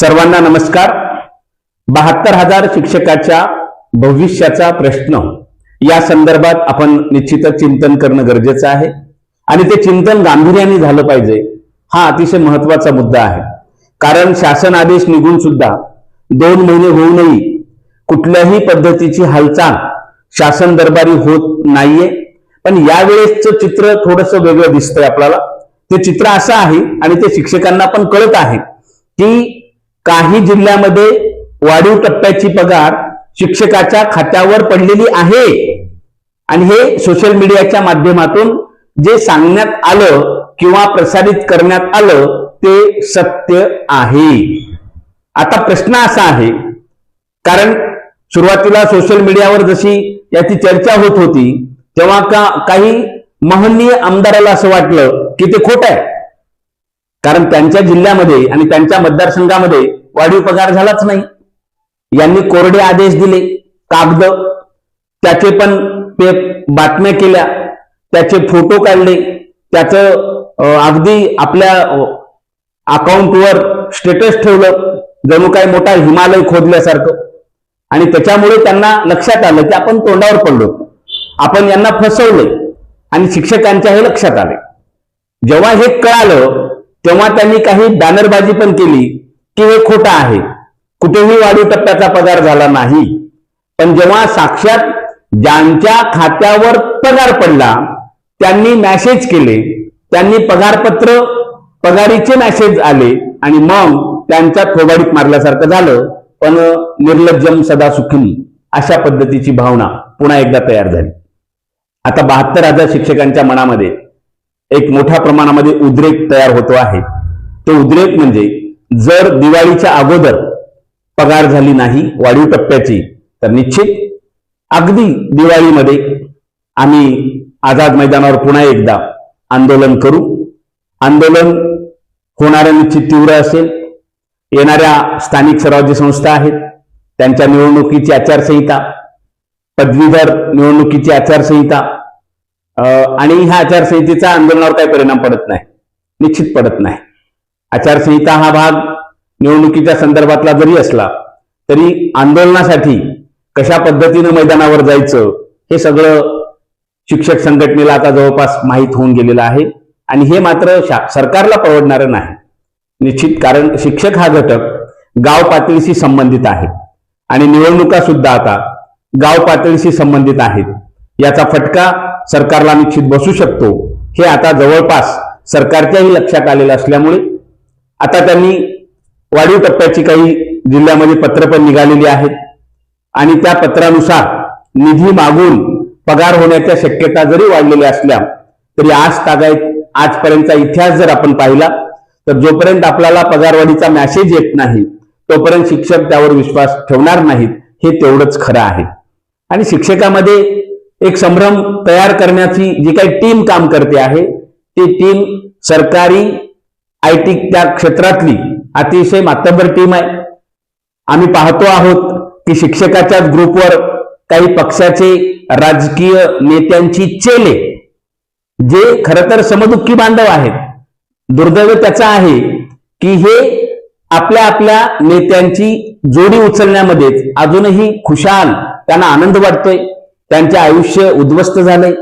सर्वांना नमस्कार. बहात्तर हजार शिक्षकाच्या भविष्याचा प्रश्न. या संदर्भात आपण निश्चितच चिंतन करणं गरजेचं आहे. आणि ते चिंतन गांभीर्याने झालं पाहिजे हा अतिशय महत्त्वाचा मुद्दा आहे. कारण शासन आदेश निघून सुद्धा दोन महिने होऊनही कुठल्याही पद्धतीची हालचाल शासन दरबारी होत नाहीये. पण यावेळेसचं चित्र थोडस वेगळं दिसतंय आपल्याला. ते चित्र असं आहे आणि ते शिक्षकांना पण कळत आहे की काही जिल्ह्यामध्ये वाढीव टप्प्याची पगार शिक्षकाच्या खात्यावर पडलेली आहे. आणि हे सोशल मीडियाच्या माध्यमातून जे सांगण्यात आलं किंवा प्रसारित करण्यात आलं ते सत्य आहे. आता प्रश्न असा आहे कारण सुरुवातीला सोशल मीडियावर जशी याची चर्चा होत होती तेव्हा का काही महनीय आमदाराला असं वाटलं की ते खोट आहे. कारण त्यांच्या जिल्ह्यामध्ये आणि त्यांच्या मतदारसंघामध्ये वाढीव पगार झालाच नाही. यांनी कोरडे आदेश दिले कागद त्याचे पण ते बातम्या केल्या त्याचे फोटो काढले त्याचं अगदी आपल्या अकाउंटवर स्टेटस ठेवलं जणू काही मोठा हिमालय खोदल्यासारखं. आणि त्याच्यामुळे त्यांना लक्षात आलं की आपण तोंडावर पडलो. आपण यांना फसवलंय आणि शिक्षकांच्या हे लक्षात आले जेव्हा हे कळालं तेव्हा त्यांनी काही बॅनरबाजी पण केली. की हे खोटं आहे. कुठेही वाढीव टप्प्याचा पगार झाला नाही. पण जेव्हा साक्षात ज्यांच्या खात्यावर पगार पडला त्यांनी मेसेज केले. त्यांनी पगारपत्र पगारीचे मेसेज आले आणि मग त्यांच्या थोबाडीत मारल्यासारखं झालं. पण निर्लज्जम सदा सुखी अशा पद्धतीची भावना पुन्हा एकदा तयार झाली. आता बहात्तर हजार शिक्षकांच्या मनामध्ये एक मोठ्या प्रमाणामध्ये उद्रेक तयार होतो आहे. तो उद्रेक म्हणजे जर दिवाळीच्या अगोदर पगार झाली नाही वाढीव टप्प्याची तर निश्चित अगदी दिवाळीमध्ये आम्ही आझाद मैदानावर पुन्हा एकदा आंदोलन करू. आंदोलन होणारं निश्चित तीव्र असेल. येणाऱ्या स्थानिक स्वराज्य संस्था आहेत त्यांच्या निवडणुकीची आचारसंहिता पदवीधर निवडणुकीची आचारसंहिता आणि ह्या आचारसंहितेचा आंदोलनावर काही परिणाम पडत नाही निश्चित पडत नाही. आचारसंहिता हा भाग निवडणुकीच्या संदर्भातला जरी असला तरी आंदोलनासाठी कशा पद्धतीनं मैदानावर जायचं हे सगळं शिक्षक संघटनेला आता जवळपास माहीत होऊन गेलेलं आहे. आणि हे मात्र शा- सरकारला परवडणारं नाही. निश्चित कारण शिक्षक हा घटक गाव पातळीशी संबंधित आहे. आणि निवडणुका सुद्धा आता गाव पातळीशी संबंधित आहेत. याचा फटका सरकारला निश्चित बसू शकतो. हे आता जवळपास सरकारच्याही लक्षात आलेलं असल्यामुळे आता त्यांनी वाढीव टप्प्याची काही जिल्ह्यामध्ये पत्र पण निघालेली आहेत. आणि त्या पत्रानुसार निधी मागून पगार होण्याच्या शक्यता जरी वाढलेल्या असल्या तरी आज तागायत आजपर्यंतचा इतिहास जर आपण पाहिला तर जोपर्यंत आपल्याला पगारवाढीचा मॅसेज येत नाही तोपर्यंत शिक्षक त्यावर विश्वास ठेवणार नाहीत हे तेवढंच खरं आहे. आणि शिक्षकामध्ये एक संभ्रम तयार करण्याची जी काही टीम काम करते आहे ती टीम सरकारी आय टी त्या क्षेत्रातली अतिशय मातब्बर टीम आहे. आम्ही पाहतो आहोत की शिक्षकाच्याच ग्रुपवर काही पक्षाचे राजकीय नेत्यांची चेले जे खर तर समदुःखी बांधव आहेत. दुर्दैव त्याचं आहे की हे आपल्या आपल्या नेत्यांची जोडी उचलण्यामध्येच अजूनही खुशाल त्यांना आनंद वाटतोय. त्यांचे आयुष्य उद्ध्वस्त झालंय.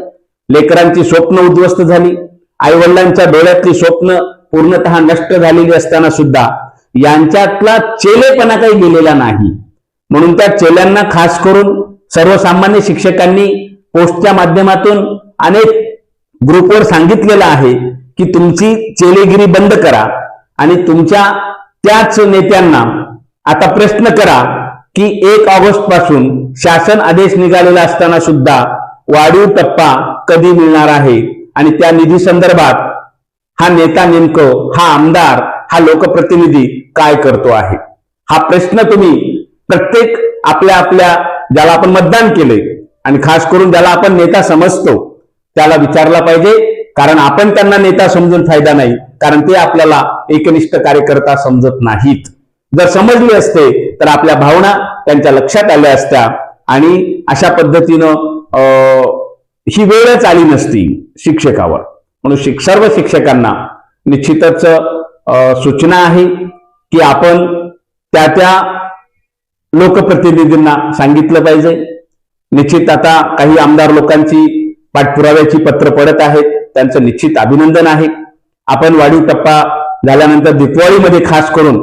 लेकरांची स्वप्न उद्ध्वस्त झाली. आईवडिलांच्या डोळ्यातली स्वप्न पूर्णतः नष्ट झालेली असताना सुद्धा यांच्यातला चेलेपणा काही गेलेला नाही. म्हणून त्या चेल्यांना खास करून सर्वसामान्य शिक्षकांनी पोस्टच्या माध्यमातून अनेक ग्रुपवर सांगितलेलं आहे की तुमची चेलेगिरी बंद करा आणि तुमच्या त्याच नेत्यांना आता प्रश्न करा की एक ऑगस्टपासून शासन आदेश निघालेला असताना सुद्धा वाढीव टप्पा कधी मिळणार आहे? आणि त्या निधी संदर्भात हा नेता नेमकं हा आमदार हा लोकप्रतिनिधी काय करतो आहे? हा प्रश्न तुम्ही प्रत्येक आपल्या आपल्या ज्याला आपण मतदान केलंय आणि खास करून ज्याला आपण नेता समजतो त्याला विचारला पाहिजे. कारण आपण त्यांना नेता समजून फायदा नाही कारण ते आपल्याला एकनिष्ठ कार्यकर्ता समजत नाहीत. जर समजले असते तर आपल्या भावना त्यांच्या लक्षात आल्या असत्या आणि अशा पद्धतीनं अं, ही वेळच आली नसती शिक्षकावर. म्हणून शिक सर्व शिक्षकांना निश्चितच सूचना आहे की आपण त्या त्या लोकप्रतिनिधींना सांगितलं पाहिजे. निश्चित आता काही आमदार लोकांची पाठपुराव्याची पत्र पडत आहेत. त्यांचं निश्चित अभिनंदन आहे. आपण वाढीव टप्पा झाल्यानंतर दिपवाळीमध्ये खास करून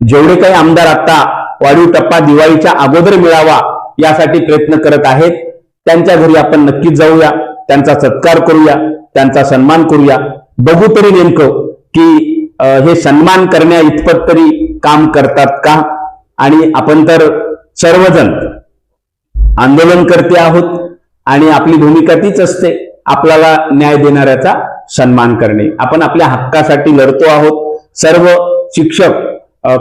जेवढे काही आमदार आता वाढीव टप्पा दिवाळीच्या अगोदर मिळावा यासाठी प्रयत्न करत आहेत. त्यांच्या घरी आपण नक्कीच जाऊया. त्यांचा सत्कार करूया. त्यांचा सन्मान करूया. बघू तरी नेमकं की हे सन्मान करण्या इतपत तरी काम करतात का? आणि आपण तर सर्वजण आंदोलनकर्ते आहोत आणि आपली भूमिका तीच असते आपल्याला न्याय देणाऱ्याचा सन्मान करणे. आपण आपल्या हक्कासाठी लढतो आहोत. सर्व शिक्षक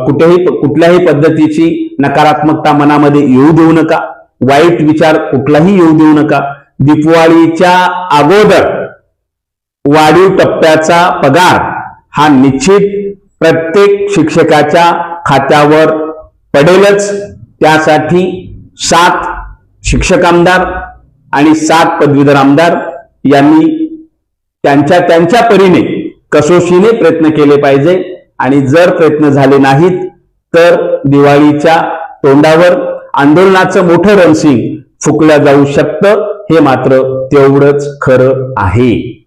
कुठेही कुठल्याही पद्धतीची नकारात्मकता मनामध्ये येऊ देऊ नका. वाईट विचार कुठलाही येऊ देऊ नका. दिपवाळीच्या अगोदर वाढीव टप्प्याचा पगार हा निश्चित प्रत्येक शिक्षकाच्या खात्यावर पडेलच. त्यासाठी सात शिक्षक आमदार आणि सात पदवीधर आमदार यांनी त्यांच्या त्यांच्या परीने कसोशीने प्रयत्न केले पाहिजे आणि जर प्रयत्न झाले नाहीत तर दिवाळीच्या तोंडावर आंदोलनाचं मोठं रणसिंग फुकलं जाऊ शकतं हे मात्र तेवढंच खरं आहे.